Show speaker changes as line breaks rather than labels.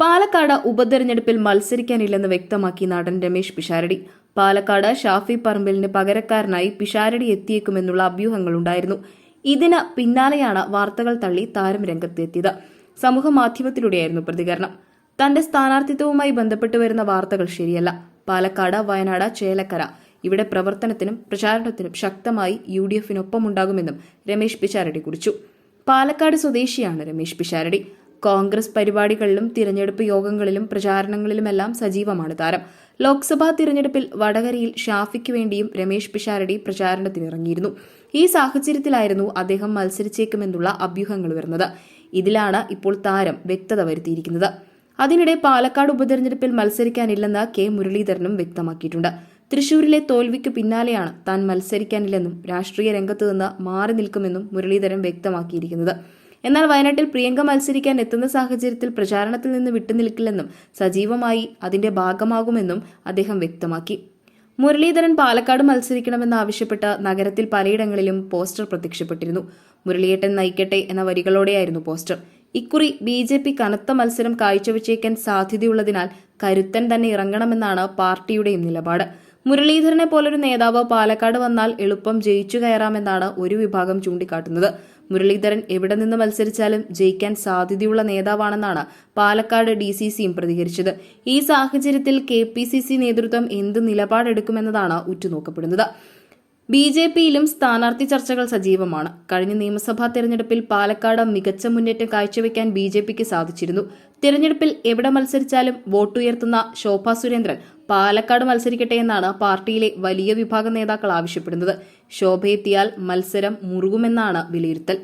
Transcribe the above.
പാലക്കാട് ഉപതെരഞ്ഞെടുപ്പിൽ മത്സരിക്കാനില്ലെന്ന് വ്യക്തമാക്കി നടൻ രമേശ് പിഷാരടി. പാലക്കാട് ഷാഫി പറമ്പിലിന് പകരക്കാരനായി പിഷാരടി എത്തിയേക്കുമെന്നുള്ള അഭ്യൂഹങ്ങളുണ്ടായിരുന്നു ഇതിന് പിന്നാലെയാണ് വാർത്തകൾ തള്ളി താരം രംഗത്തെത്തിയത്. സമൂഹ മാധ്യമത്തിലൂടെയായിരുന്നു പ്രതികരണം. തന്റെ സ്ഥാനാർത്ഥിത്വവുമായി ബന്ധപ്പെട്ട് വരുന്ന വാർത്തകൾ ശരിയല്ല. പാലക്കാട് വയനാട് ചേലക്കര ഇവിടെ പ്രവർത്തനത്തിനും പ്രചാരണത്തിനും ശക്തമായി യു ഡി എഫിനൊപ്പമുണ്ടാകുമെന്നും രമേശ് പിഷാരടി കുറിച്ചു. പാലക്കാട് സ്വദേശിയാണ് രമേശ് പിഷാരടി. കോൺഗ്രസ് പരിപാടികളിലും തിരഞ്ഞെടുപ്പ് യോഗങ്ങളിലും പ്രചാരണങ്ങളിലുമെല്ലാം സജീവമാണ് താരം. ലോക്സഭാ തിരഞ്ഞെടുപ്പിൽ വടകരയിൽ ഷാഫിക്ക് വേണ്ടിയും രമേശ് പിഷാരടി പ്രചാരണത്തിനിറങ്ങിയിരുന്നു. ഈ സാഹചര്യത്തിലായിരുന്നു അദ്ദേഹം മത്സരിച്ചേക്കുമെന്നുള്ള അഭ്യൂഹങ്ങൾ വരുന്നത് ഇതിലാണ് ഇപ്പോൾ താരം വ്യക്തത വരുത്തിയിരിക്കുന്നത്. അതിനിടെ പാലക്കാട് ഉപതെരഞ്ഞെടുപ്പിൽ മത്സരിക്കാനില്ലെന്ന് കെ മുരളീധരനും വ്യക്തമാക്കിയിട്ടുണ്ട്. തൃശൂരിലെ തോൽവിക്ക് പിന്നാലെയാണ് താൻ മത്സരിക്കാനില്ലെന്നും രാഷ്ട്രീയ രംഗത്ത് നിന്ന് മാറി നിൽക്കുമെന്നും മുരളീധരൻ വ്യക്തമാക്കിയിരിക്കുന്നത്. എന്നാൽ വയനാട്ടിൽ പ്രിയങ്ക മത്സരിക്കാൻ എത്തുന്ന സാഹചര്യത്തിൽ പ്രചാരണത്തിൽ നിന്ന് വിട്ടുനിൽക്കില്ലെന്നും സജീവമായി അതിന്റെ ഭാഗമാകുമെന്നും അദ്ദേഹം വ്യക്തമാക്കി. മുരളീധരൻ പാലക്കാട് മത്സരിക്കണമെന്നാവശ്യപ്പെട്ട് നഗരത്തിൽ പലയിടങ്ങളിലും പോസ്റ്റർ പ്രത്യക്ഷപ്പെട്ടിരുന്നു. മുരളിയേട്ടൻ നയിക്കട്ടെ എന്ന വരികളോടെയായിരുന്നു പോസ്റ്റർ. ഇക്കുറി ബി ജെ പി കനത്ത മത്സരം കാഴ്ചവെച്ചേക്കാൻ സാധ്യതയുള്ളതിനാൽ കരുത്തൻ തന്നെ ഇറങ്ങണമെന്നാണ് പാർട്ടിയുടെയും നിലപാട്. മുരളീധരനെ പോലൊരു നേതാവ് പാലക്കാട് വന്നാൽ എളുപ്പം ജയിച്ചു കയറാമെന്നാണ് ഒരു വിഭാഗം ചൂണ്ടിക്കാട്ടുന്നത്. മുരളീധരൻ എവിടെ നിന്ന് മത്സരിച്ചാലും ജയിക്കാൻ സാധ്യതയുള്ള നേതാവാണെന്നാണ് പാലക്കാട് ഡി സി സിയും പ്രതികരിച്ചത്. ഈ സാഹചര്യത്തിൽ കെ പി സി സി നേതൃത്വം എന്ത് നിലപാടെടുക്കുമെന്നതാണ് ഉറ്റുനോക്കപ്പെടുന്നത്. ബി ജെ പിയിലും സ്ഥാനാർത്ഥി ചർച്ചകൾ സജീവമാണ്. കഴിഞ്ഞ നിയമസഭാ തെരഞ്ഞെടുപ്പിൽ പാലക്കാട് മികച്ച മുന്നേറ്റം കാഴ്ചവെക്കാൻ ബി ജെ പിക്ക് സാധിച്ചിരുന്നു. തെരഞ്ഞെടുപ്പിൽ എവിടെ മത്സരിച്ചാലും വോട്ടുയർത്തുന്ന ശോഭാ സുരേന്ദ്രൻ പാലക്കാട് മത്സരിക്കട്ടെ എന്നാണ് പാർട്ടിയിലെ വലിയ വിഭാഗം നേതാക്കൾ ആവശ്യപ്പെടുന്നത്. ശോഭയെത്തിയാൽ മത്സരം മുറുകുമെന്നാണ് വിലയിരുത്തൽ.